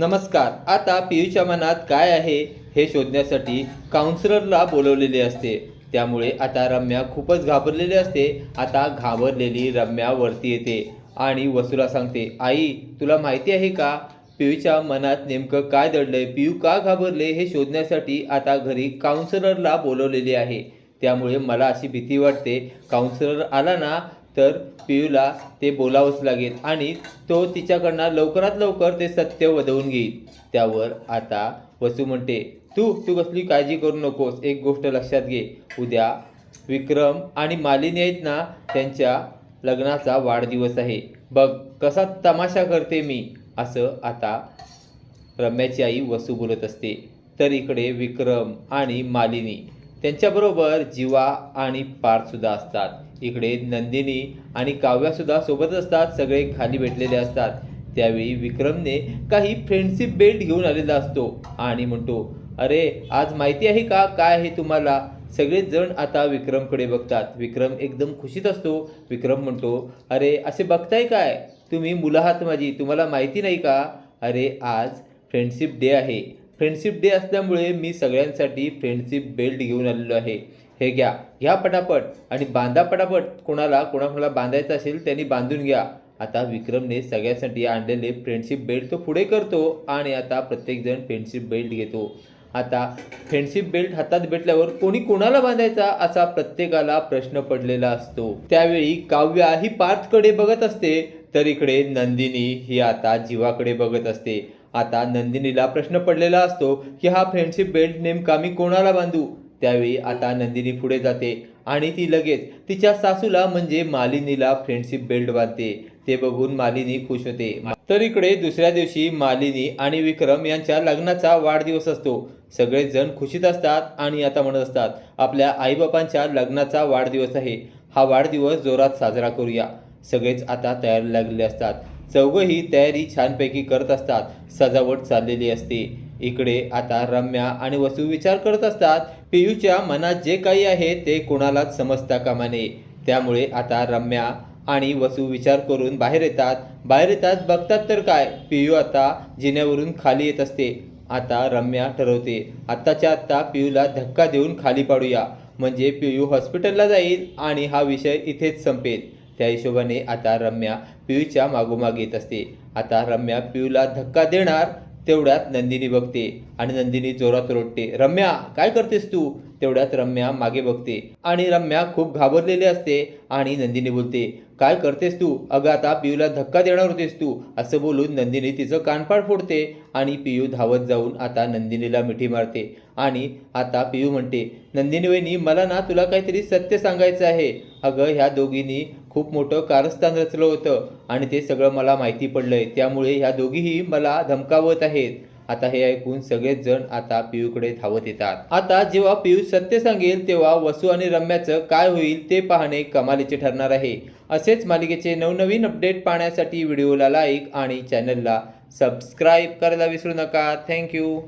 नमस्कार आता पियूच्या मनात काय आहे हे शोधण्यासाठी काउन्सिलरला बोलवलेले असते. त्यामुळे आता रम्या खूपच घाबरलेली असते. आता घाबरलेली रम्या वरती येते आणि वसूला सांगते आई तुला माहिती आहे का? पियूच्या मनात नेमकं काय दडलंय? पियू का घाबरले हे शोधण्यासाठी आता घरी काउन्सिलरला बोलवलेले आहे. त्यामुळे मला अशी भीती वाटते. काउन्सिलर आला ना तर पियूला ते बोलावंच लागेल आणि तो तिच्याकडनं लवकरात लवकर ते सत्य वधवून घेईल. त्यावर आता वसू म्हणते तू तू कसली काळजी करू नकोस एक गोष्ट लक्षात घे. उद्या विक्रम आणि मालिनी आहेत ना त्यांच्या लग्नाचा वाढदिवस आहे. बघ कसा तमाशा करते मी असं आता रम्याची आई वसू बोलत असते. तर इकडे विक्रम आणि मालिनी त्यांच्याबरोबर जीवा आणि पार्थसुद्धा असतात. इकडे नंदिनी आणि काव्यासुद्धा सोबत असतात. सगळे खाली भेटलेले असतात. त्यावेळी विक्रमने काही फ्रेंडशिप बेल्ट घेऊन आलेला असतो आणि म्हणतो अरे आज माहिती आहे का? काय आहे तुम्हाला? सगळेजण आता विक्रमकडे बघतात. विक्रम एकदम खुशीत असतो. विक्रम म्हणतो अरे असे बघताय काय? तुम्ही मुलं आहात माझी. तुम्हाला माहिती नाही का? अरे आज फ्रेंडशिप डे आहे. फ्रेंडशिप डे असल्यामुळे मी सगळ्यांसाठी फ्रेंडशिप बेल्ट घेऊन आलेलो आहे. हे घ्या. घ्या पटापट. आणि बांधा पटापट. कोणाला कोणाकोणाला बांधायचं असेल त्यांनी बांधून घ्या. आता विक्रमने सगळ्यांसाठी आणलेले फ्रेंडशिप बेल्ट तो पुढे करतो आणि आता प्रत्येकजण फ्रेंडशिप बेल्ट घेतो. आता फ्रेंडशिप बेल्ट हातात भेटल्यावर कोणी कोणाला बांधायचा असा प्रत्येकाला प्रश्न पडलेला असतो. त्यावेळी काव्या ही पार्थकडे बघत असते. तर इकडे नंदिनी ही आता जीवाकडे बघत असते. आता नंदिनीला प्रश्न पडलेला असतो की हा फ्रेंडशिप बेल्ट नेमका मी कोणाला बांधू? त्यावेळी आता नंदिनी पुढे जाते आणि ती लगेच तिच्या सासूला म्हणजे मालिनीला फ्रेंडशिप बेल्ट बांधते. ते बघून मालिनी खुश होते. तर इकडे दुसऱ्या दिवशी मालिनी आणि विक्रम यांच्या लग्नाचा वाढदिवस असतो. सगळेच जण खुशीत असतात आणि आता म्हणत असतात आपल्या आईबापांच्या लग्नाचा वाढदिवस आहे. हा वाढदिवस जोरात साजरा करूया. सगळेच आता तयार लागले असतात. चौघंही तयारी छानपैकी करत असतात. सजावट चाललेली असते. इकडे आता रम्या आणि वसू विचार करत असतात पियूच्या मनात जे काही आहे ते कोणालाच समजता कामा नये. त्यामुळे आता रम्या आणि वसू विचार करून बाहेर येतात. बाहेर येतात बघतात तर काय? पियू आता जिन्यावरून खाली येत असते. आता रम्या ठरवते आत्ताच्या आत्ता पियूला धक्का देऊन खाली पाडूया. म्हणजे पियू हॉस्पिटलला जाईल आणि हा विषय इथेच संपेल. त्या हिशोबाने आता रम्या पियूच्या मागोमाग येत असते. आता रम्या पियूला धक्का देणार तेवढ्यात नंदिनी बघते आणि नंदिनी जोरात रोडते रम्या काय करतेस तू? तेवढ्यात रम्या मागे बघते आणि रम्या खूप घाबरलेली असते आणि नंदिनी बोलते काय करतेस तू? अगं आता पियूला धक्का देणार होतेस तू. असं बोलून नंदिनी तिचं कानपाड फोडते आणि पियू धावत जाऊन आता नंदिनीला मिठी मारते आणि आता पियू म्हणते नंदिनी वहिनी मला ना तुला काहीतरी सत्य सांगायचं आहे. अगं ह्या दोघींनी खूप मोठं कारस्थान रचलं होतं आणि ते सगळं मला माहिती पडलं आहे त्यामुळे ह्या दोघीही मला धमकावत आहेत. आता हे ऐकून सगळेच जण आता पियूकडे धावत येतात. आता जेव्हा पियू सत्य सांगेल तेव्हा वसू आणि रम्याचं काय होईल ते पाहणे कमालीचे ठरणार आहे. असेच मालिकेचे नवनवीन अपडेट पाहण्यासाठी व्हिडिओला लाईक आणि चॅनलला सबस्क्राईब करायला विसरू नका. थँक्यू.